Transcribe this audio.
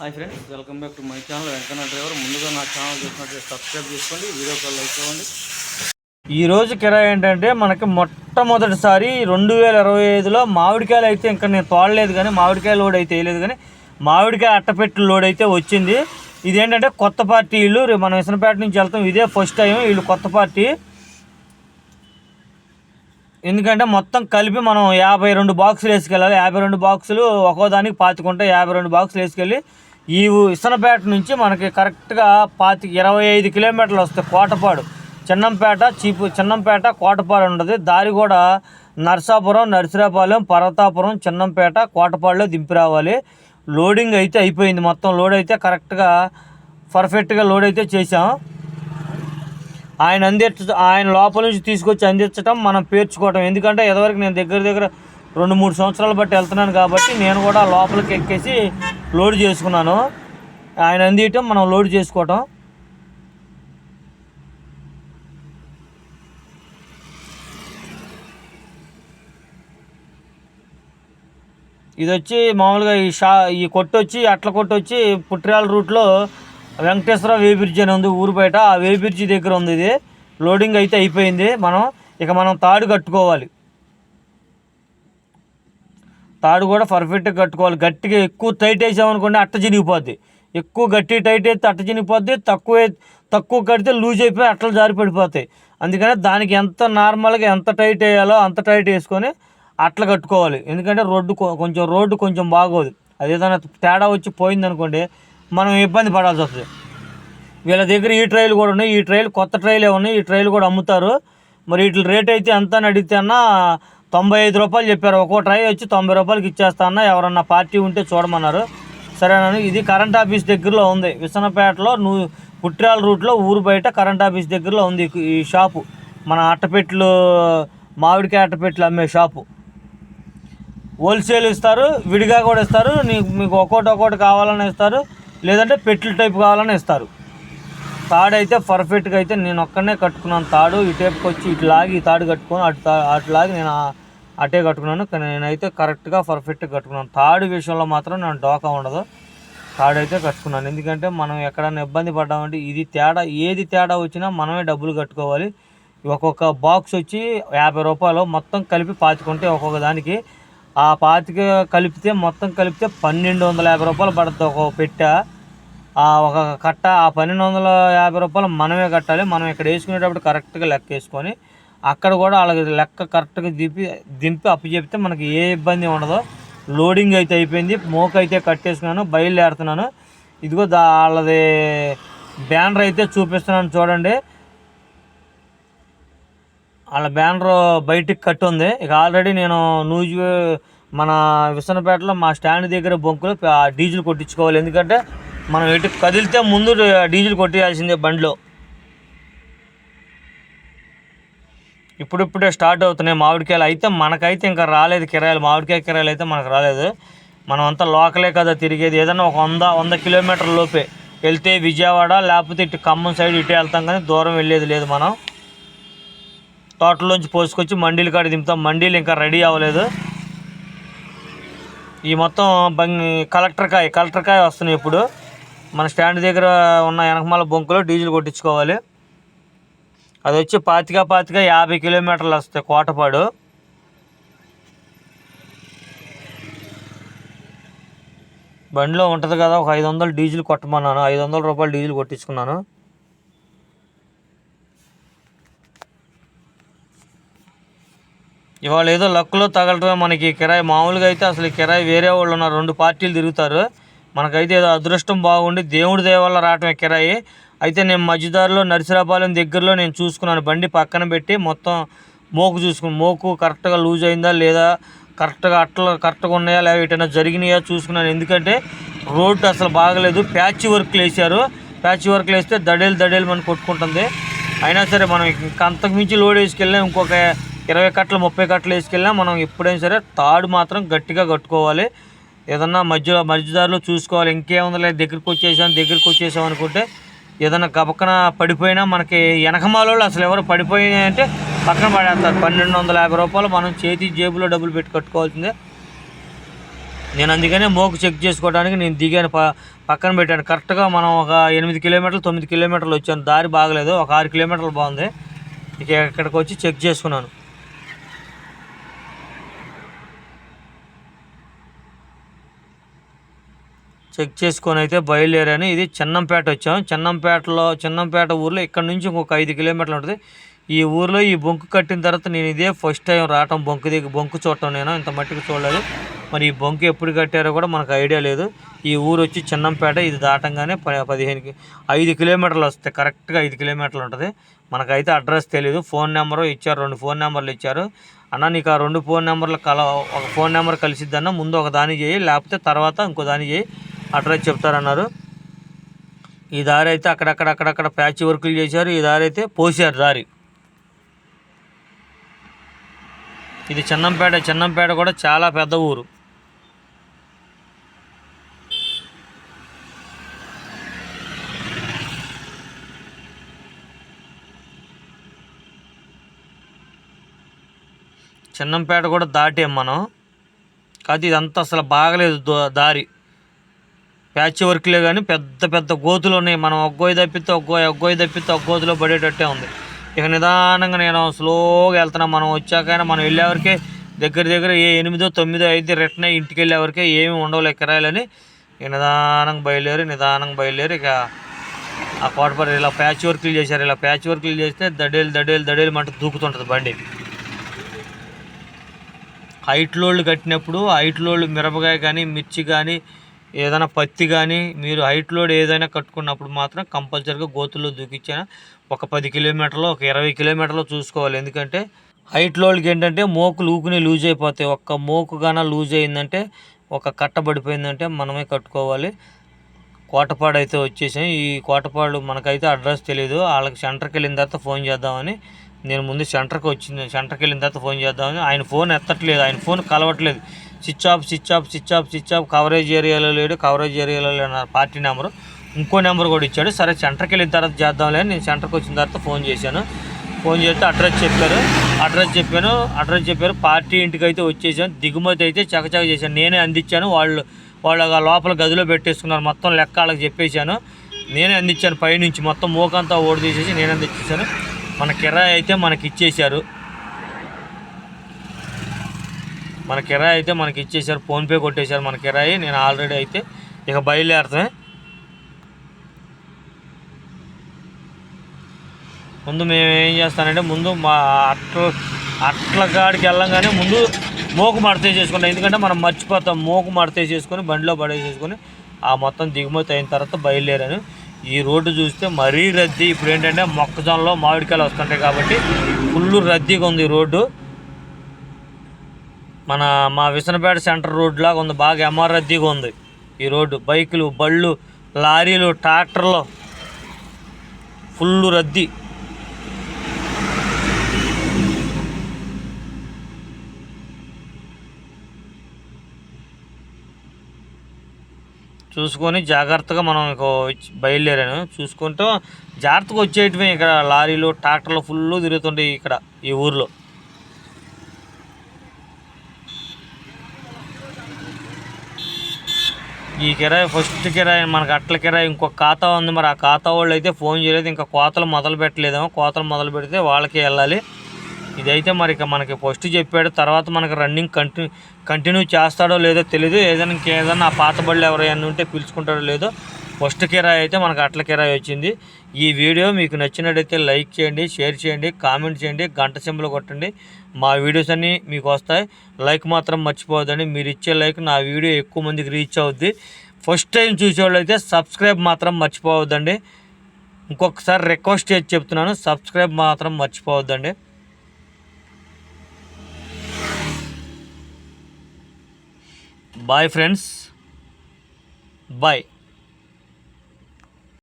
Hi friends welcome back to my channel Venkanna driver. ముందుగా నా channel చూసినట్లయితే subscribe చేసుకోండి వీడియో కాల్ లైక్ ఇవ్వండి ఈ రోజు కిరాయి ఏంటంటే మనకి మొట్టమొదటిసారి రెండు వేల ఇరవై ఐదులో మామిడికాయలు అయితే ఇంకా నేను తోడలేదు కానీ మామిడికాయ లోడ్ అయితే వేయలేదు కానీ మామిడికాయ అట్టపెట్టు లోడ్ అయితే వచ్చింది. ఇదేంటంటే కొత్త పార్టీ వీళ్ళు రేపు మనం విసనపేట నుంచి వెళ్తాం ఇదే ఫస్ట్ టైం వీళ్ళు కొత్త పార్టీ. ఎందుకంటే మొత్తం కలిపి మనం యాభై రెండు బాక్సులు వేసుకెళ్ళాలి. యాభై రెండు బాక్సులు ఒక్కో దానికి పాతికుంటే యాభై రెండు బాక్సులు వేసుకెళ్ళి ఈ ఇసనపేట నుంచి మనకి కరెక్ట్గా పాతి ఇరవై ఐదు కిలోమీటర్లు వస్తాయి కోటపాడు. చిన్నంపేట చీపు చిన్నంపేట కోటపాడు ఉండదు. దారి కూడా నర్సాపురం నర్సిరాపాలెం పర్వతాపురం చిన్నంపేట కోటపాడులో దింపి రావాలి. లోడింగ్ అయితే అయిపోయింది. మొత్తం లోడ్ అయితే కరెక్ట్గా పర్ఫెక్ట్గా లోడ్ అయితే చేసాం ఆయన అందించ ఆయన లోపల నుంచి తీసుకొచ్చి అందించడం మనం పేర్చుకోవటం. ఎందుకంటే ఇదివరకు నేను దగ్గర దగ్గర రెండు మూడు సంవత్సరాలు బట్టి వెళ్తున్నాను కాబట్టి నేను కూడా లోపలికి ఎక్కేసి లోడ్ చేసుకున్నాను. ఆయన అందియటం మనం లోడ్ చేసుకోవటం. ఇది వచ్చి మామూలుగా ఈ షా ఈ కొట్టు వచ్చి అట్ల కొట్టు వచ్చి పుట్టిరాల రూట్లో వెంకటేశ్వర వే బ్రిడ్జ్ అని ఉంది ఊరు బయట. ఆ వే బ్రిడ్జ్ దగ్గర ఉంది ఇది. లోడింగ్ అయితే అయిపోయింది. మనం ఇక మనం తాడు కట్టుకోవాలి. తాడు కూడా పర్ఫెక్ట్గా కట్టుకోవాలి. గట్టిగా ఎక్కువ టైట్ వేసామనుకోండి అట్ట చినిగిపోద్ది. ఎక్కువ గట్టి టైట్ అయితే అట్ట చినిగిపోద్ది. తక్కువ తక్కువ కడితే లూజ్ అయిపోయి అట్టలు జారి పడిపోతాయి. అందుకని దానికి ఎంత నార్మల్గా ఎంత టైట్ వేయాలో అంత టైట్ వేసుకొని అట్లా కట్టుకోవాలి. ఎందుకంటే రోడ్డు కొంచెం రోడ్డు కొంచెం బాగోదు. అదేదైనా తేడా వచ్చి పోయిందనుకోండి మనం ఇబ్బంది పడాల్సి వస్తుంది. వీళ్ళ దగ్గర ఈ ట్రైల్ కూడా ఉన్నాయి. ఈ ట్రైలు కొత్త ట్రైలే ఉన్నాయి. ఈ ట్రైల్ కూడా అమ్ముతారు. మరి వీటి రేట్ అయితే ఎంత అని అడిగితే అన్నా తొంభై ఐదు రూపాయలు చెప్పారు. ఒక్కో ట్రై వచ్చి తొంభై రూపాయలకి ఇచ్చేస్తా ఎవరన్నా పార్టీ ఉంటే చూడమన్నారు. సరేనని ఇది కరెంట్ ఆఫీస్ దగ్గరలో ఉంది. విసనపేటలో ను పుట్టిరాల రూట్లో ఊరు బయట కరెంట్ ఆఫీస్ దగ్గరలో ఉంది ఈ- ఈ షాపు. మన అట్టపెట్లు మామిడికాయ అట్టపెట్లు అమ్మే షాపు. హోల్సేల్ ఇస్తారు విడిగా కూడా ఇస్తారు. నీకు మీకు ఒక్కోటి ఒక్కోటి కావాలని ఇస్తారు. లేదంటే పెట్లు టైప్ కావాలని ఇస్తారు. తాడు అయితే పర్ఫెక్ట్గా అయితే నేను ఒక్కనే కట్టుకున్నాను. తాడు ఇటేపుకి వచ్చి ఇటు లాగి ఈ తాడు కట్టుకొని అటు తా అటు లాగి నేను అటే కట్టుకున్నాను. కానీ నేనైతే కరెక్ట్గా పర్ఫెక్ట్గా కట్టుకున్నాను. తాడు విషయంలో మాత్రం నేను డోకా ఉండదు. తాడు అయితే కట్టుకున్నాను. ఎందుకంటే మనం ఎక్కడైనా ఇబ్బంది పడ్డామంటే ఇది తేడా ఏది తేడా వచ్చినా మనమే డబ్బులు కట్టుకోవాలి. ఒక్కొక్క బాక్స్ వచ్చి యాభై రూపాయలు మొత్తం కలిపి పాతికుంటే ఒక్కొక్క దానికి. ఆ పాతిక కలిపితే మొత్తం కలిపితే పన్నెండు వందల యాభై రూపాయలు పడుతుంది ఒక పెట్ట. ఒక కట్ట ఆ పన్నెండు వందల యాభై రూపాయలు మనమే కట్టాలి. మనం ఇక్కడ వేసుకునేటప్పుడు కరెక్ట్గా లెక్క వేసుకొని అక్కడ కూడా వాళ్ళకి లెక్క కరెక్ట్గా దింపి దింపి అప్పు చెప్తే మనకి ఏ ఇబ్బంది ఉండదు. లోడింగ్ అయితే అయిపోయింది. మోక అయితే కట్టేసుకున్నాను. బయలుదేరుతున్నాను. ఇదిగో దా వాళ్ళది బ్యానర్ అయితే చూపిస్తున్నాను చూడండి. వాళ్ళ బ్యానర్ బయటికి కట్టు ఉంది. ఇక ఆల్రెడీ నేను న్యూజ్ మన విసనపేటలో మా స్టాండ్ దగ్గర బొంకులు డీజిల్ కొట్టించుకోవాలి. ఎందుకంటే మనం ఎటు కదిలితే ముందు డీజిల్ కొట్టేయాల్సిందే బండిలో. ఇప్పుడిప్పుడే స్టార్ట్ అవుతున్నాయి మామిడికాయలు. అయితే మనకైతే ఇంకా రాలేదు కిరాయలు. మామిడికాయ కిరాయిలు అయితే మనకు రాలేదు. మనం అంతా లోకలే కదా తిరిగేది. ఏదైనా ఒక వంద వంద కిలోమీటర్ల లోపే వెళ్తే విజయవాడ లేకపోతే ఇటు ఖమ్మం సైడ్ ఇటు వెళ్తాం కానీ దూరం వెళ్ళేది లేదు మనం. తోటలోంచి పోసుకొచ్చి మండీలు కాడ దింపుతాం. మండీలు ఇంకా రెడీ అవ్వలేదు. ఈ మొత్తం బంగ్ కలెక్టర్ కాయ కలెక్టర్ కాయ వస్తున్నాయి ఇప్పుడు. మన స్టాండ్ దగ్గర ఉన్న వెనకమాల బొంకులో డీజిల్ కొట్టించుకోవాలి. అది వచ్చి పాతిక పాతిక యాభై కిలోమీటర్లు వస్తాయి కోటపాడు. బండిలో ఉంటుంది కదా ఒక ఐదు వందలు డీజిల్ కొట్టమన్నాను. ఐదు వందల రూపాయలు డీజిల్ కొట్టించుకున్నాను. ఇవాళ ఏదో లక్కులో తగలటమే మనకి కిరాయి. మామూలుగా అయితే అసలు ఈ కిరాయి వేరే వాళ్ళు ఉన్నారు. రెండు పార్టీలు తిరుగుతారు. మనకైతే ఏదో అదృష్టం బాగుండి దేవుడి దయ వల్ల రావటమే కిరాయి. అయితే నేను మధ్యదారిలో నర్సిరాపాలెం దగ్గరలో నేను చూసుకున్నాను. బండి పక్కన పెట్టి మొత్తం మోకు చూసుకుని మోకు కరెక్ట్గా లూజ్ అయిందా లేదా కరెక్ట్గా అట్లా కరెక్ట్గా ఉన్నాయా లేదా ఎటైనా జరిగినాయా చూసుకున్నాను. ఎందుకంటే రోడ్డు అసలు బాగలేదు. ప్యాచ్ వర్క్లు వేసారు ప్యాచ్ వర్క్లు వేస్తే దడేలు దడేలు మనం కొట్టుకుంటుంది. అయినా సరే మనం ఇంకా అంతకు మించి లోడ్ వేసుకెళ్ళినా ఇంకొక ఇరవై కట్టలు ముప్పై కట్టలు వేసుకెళ్ళినా మనం ఎప్పుడైనా సరే తాడు మాత్రం గట్టిగా కట్టుకోవాలి. ఏదన్నా మధ్య మధ్యదారిలో చూసుకోవాలి. ఇంకేముందిలే దగ్గరికి వచ్చేసాం దగ్గరికి వచ్చేసాం అనుకుంటే ఏదన్నా గబక్కన పడిపోయినా మనకి వెనకమాలోళ్ళు అసలు ఎవరు పడిపోయినాయంటే పక్కన పడేస్తారు. పన్నెండు వందల యాభై రూపాయలు మనం చేతి జేబులో డబ్బులు పెట్టి కట్టుకోవాల్సిందే. నేను అందుకనే మోకు చెక్ చేసుకోవడానికి నేను దిగాను. పక్కన పెట్టాను. కరెక్ట్గా మనం ఒక ఎనిమిది కిలోమీటర్లు తొమ్మిది కిలోమీటర్లు వచ్చాను. దారి బాగలేదు. ఒక ఆరు కిలోమీటర్లు బాగుంది. ఇక ఇక్కడికి వచ్చి చెక్ చేసుకున్నాను. చెక్ చేసుకొని అయితే బయలుదేరాను. ఇది చిన్నంపేట వచ్చాం చిన్నంపేటలో చిన్నంపేట ఊర్లో ఇక్కడ నుంచి ఇంకొక ఐదు కిలోమీటర్లు ఉంటుంది. ఈ ఊర్లో ఈ బొంకు కట్టిన తర్వాత నేను ఇదే ఫస్ట్ టైం రావటం బొంకు దిగి బొంకు చూడటం నేను ఇంత మట్టికి చూడలేదు. మరి ఈ బొంకు ఎప్పుడు కట్టారో కూడా మనకు ఐడియా లేదు. ఈ ఊరు వచ్చి చిన్నంపేట ఇది దాటంగానే పదిహేనుకి ఐదు కిలోమీటర్లు వస్తాయి. కరెక్ట్గా ఐదు కిలోమీటర్లు ఉంటుంది. మనకైతే అడ్రస్ తెలియదు ఫోన్ నెంబరు ఇచ్చారు రెండు ఫోన్ నెంబర్లు ఇచ్చారు. అన్న నీకు ఆ రెండు ఫోన్ నెంబర్లు కల ఒక ఫోన్ నెంబర్ కలిసిద్దన్న ముందు ఒక దాని చేయి లేకపోతే తర్వాత ఇంకో దాని చేయి. అడ్రస్ చెప్తారన్నారు. ఈ దారి అయితే అక్కడక్కడ అక్కడక్కడ ప్యాచ్ వర్కులు చేశారు. ఈ దారి అయితే పోసారు దారి. ఇది చిన్నంపేట చిన్నంపేట కూడా చాలా పెద్ద ఊరు. చిన్నంపేట కూడా దాటాం మనం. కాదు ఇదంతా అసలు బాగలేదు దారి. ప్యాచ్ వర్క్లే కానీ పెద్ద పెద్ద గోతులు ఉన్నాయి. మనం ఒగ్గోయి తప్పితే ఒగ్గోయి ఒగ్గోయి తప్పితే ఒక గోతులో పడేటట్టే ఉంది. ఇక నిదానంగా నేను స్లోగా వెళ్తున్నా. మనం వచ్చాకైనా మనం వెళ్ళేవరకే దగ్గర దగ్గర ఏ ఎనిమిదో తొమ్మిదో అయితే రిటర్న్ అయ్యి ఇంటికి వెళ్ళేవరకే ఏమి ఉండవు కిరాయిలని. ఇక నిదానంగా బయలుదేరి నిదానంగా బయలుదేరి ఇక ఆ కోటపడి ఇలా ప్యాచ్ వర్క్లు చేశారు. ఇలా ప్యాచ్ వర్క్లు చేస్తే దడేలు దడేలు దడేలు మంట దూకుతుంటుంది బండి. హైట్ లోళ్ళు కట్టినప్పుడు హైట్ లోళ్ళు మిరపకాయ కానీ మిర్చి కానీ ఏదైనా పత్తి కానీ మీరు హైట్ లోడ్ ఏదైనా కట్టుకున్నప్పుడు మాత్రం కంపల్సరీగా గోతుల్లో దూకిచ్చిన ఒక పది కిలోమీటర్లు ఒక ఇరవై కిలోమీటర్లు చూసుకోవాలి. ఎందుకంటే హైట్ లోడ్కి ఏంటంటే మోకులు ఊకుని లూజ్ అయిపోతాయి. ఒక్క మోకు గాన లూజ్ అయిందంటే ఒక కట్ట పడిపోయిందంటే మనమే కట్టుకోవాలి. కోటపాడు అయితే వచ్చేసాం. ఈ కోటపాడు మనకైతే అడ్రస్ తెలియదు వాళ్ళకి సెంటర్కి వెళ్ళిన తర్వాత ఫోన్ చేద్దామని నేను ముందు సెంటర్కి వచ్చింది సెంటర్కి వెళ్ళిన తర్వాత ఫోన్ చేద్దామని ఆయన ఫోన్ ఎత్తట్లేదు. ఆయన ఫోన్ కలవట్లేదు. Switch off switch off switch off switch off. Coverage ఏరియాలో లేడు కవరేజ్ ఏరియాలో లేడు పార్టీ నెంబరు. ఇంకో నెంబర్ కూడా ఇచ్చాడు. సరే సెంటర్కి వెళ్ళిన తర్వాత చేద్దాంలే నేను సెంటర్కి వచ్చిన తర్వాత ఫోన్ చేశాను. ఫోన్ చేస్తే అడ్రస్ చెప్పారు. అడ్రస్ చెప్పాను. అడ్రస్ చెప్పారు. పార్టీ ఇంటికి అయితే వచ్చేసాను. దిగుమతి అయితే చకచక చేశాను. నేనే అందించాను. వాళ్ళు వాళ్ళు లోపల గదిలో పెట్టేసుకున్నారు. మొత్తం లెక్క వాళ్ళకి చెప్పేశాను. నేనే అందించాను. పైనుంచి మొత్తం మూకంతా ఓడి తీసేసి నేను అందించేసాను మన కిరాయి అయితే మనకి ఇచ్చేశారు. మన కిరాయి అయితే మనకి ఇచ్చేసారు ఫోన్పే కొట్టేశారు మన కిరాయి. నేను ఆల్రెడీ అయితే ఇక బయలుదేరుతామే ముందు మేము ఏం చేస్తానంటే ముందు మా అట్ల అట్ల కాడికి వెళ్ళంగానే ముందు మోకు మడతే చేసుకుంటాం ఎందుకంటే మనం మర్చిపోతాం. మోకు మడతే చేసుకొని బండిలో పడేసేసుకొని ఆ మొత్తం దిగుమతి అయిన తర్వాత బయలుదేరాను. ఈ రోడ్డు చూస్తే మరీ రద్దీ. ఇప్పుడు ఏంటంటే మొక్కజొన్నలో మామిడికాయలు వస్తుంటాయి కాబట్టి ఫుల్ రద్దీగా ఉంది రోడ్డు. మన మా విసనపేట సెంటర్ రోడ్ లాగా ఉంది. బాగా ఎంఆర్ రద్దీగా ఉంది. ఈ రోడ్డు బైకులు బళ్ళు లారీలు ట్రాక్టర్లు ఫుల్ రద్దీ. చూసుకొని జాగ్రత్తగా మనం ఇక బయలుదేరాను. చూసుకుంటూ జాగ్రత్తగా వచ్చేయటమే ఇక్కడ లారీలు ట్రాక్టర్లు ఫుల్ తిరుగుతుంటాయి ఇక్కడ ఈ ఊర్లో. ఈ కిరాయి ఫస్ట్ కిరాయి మనకి అట్ల కిరాయి ఇంకొక ఖాతా ఉంది మరి ఆ ఖాతా వాళ్ళు అయితే ఫోన్ చేయలేదు. ఇంకా కోతలు మొదలు పెట్టలేదేమో. కోతలు మొదలు పెడితే వాళ్ళకి వెళ్ళాలి. ఇదైతే మరి ఇక మనకి ఫస్ట్ చెప్పాడు. తర్వాత మనకి రన్నింగ్ కంటిన్యూ కంటిన్యూ చేస్తాడో లేదో తెలియదు ఏదైనా ఇంకేదైనా ఆ పాత బళ్ళు ఎవరైనా ఉంటే పిలుచుకుంటాడో లేదో ఫస్ట్ కిరాయి అయితే మనకు అట్ల కిరాయి వచ్చింది. ఈ వీడియో మీకు నచ్చినట్టయితే లైక్ చేయండి షేర్ చేయండి కామెంట్ చేయండి గంట సింబల్ కొట్టండి. మా వీడియోస్ అన్నీ మీకు వస్తాయి. లైక్ మాత్రం మర్చిపోవద్దండి. మీరు ఇచ్చే లైక్ నా వీడియో ఎక్కువ మందికి రీచ్ అవుద్ది. ఫస్ట్ టైం చూసేవాళ్ళైతే సబ్స్క్రైబ్ మాత్రం మర్చిపోవద్దండి. ఇంకొకసారి రిక్వెస్ట్ చేసి చెప్తున్నాను. సబ్స్క్రైబ్ మాత్రం మర్చిపోవద్దండి. Bye friends bye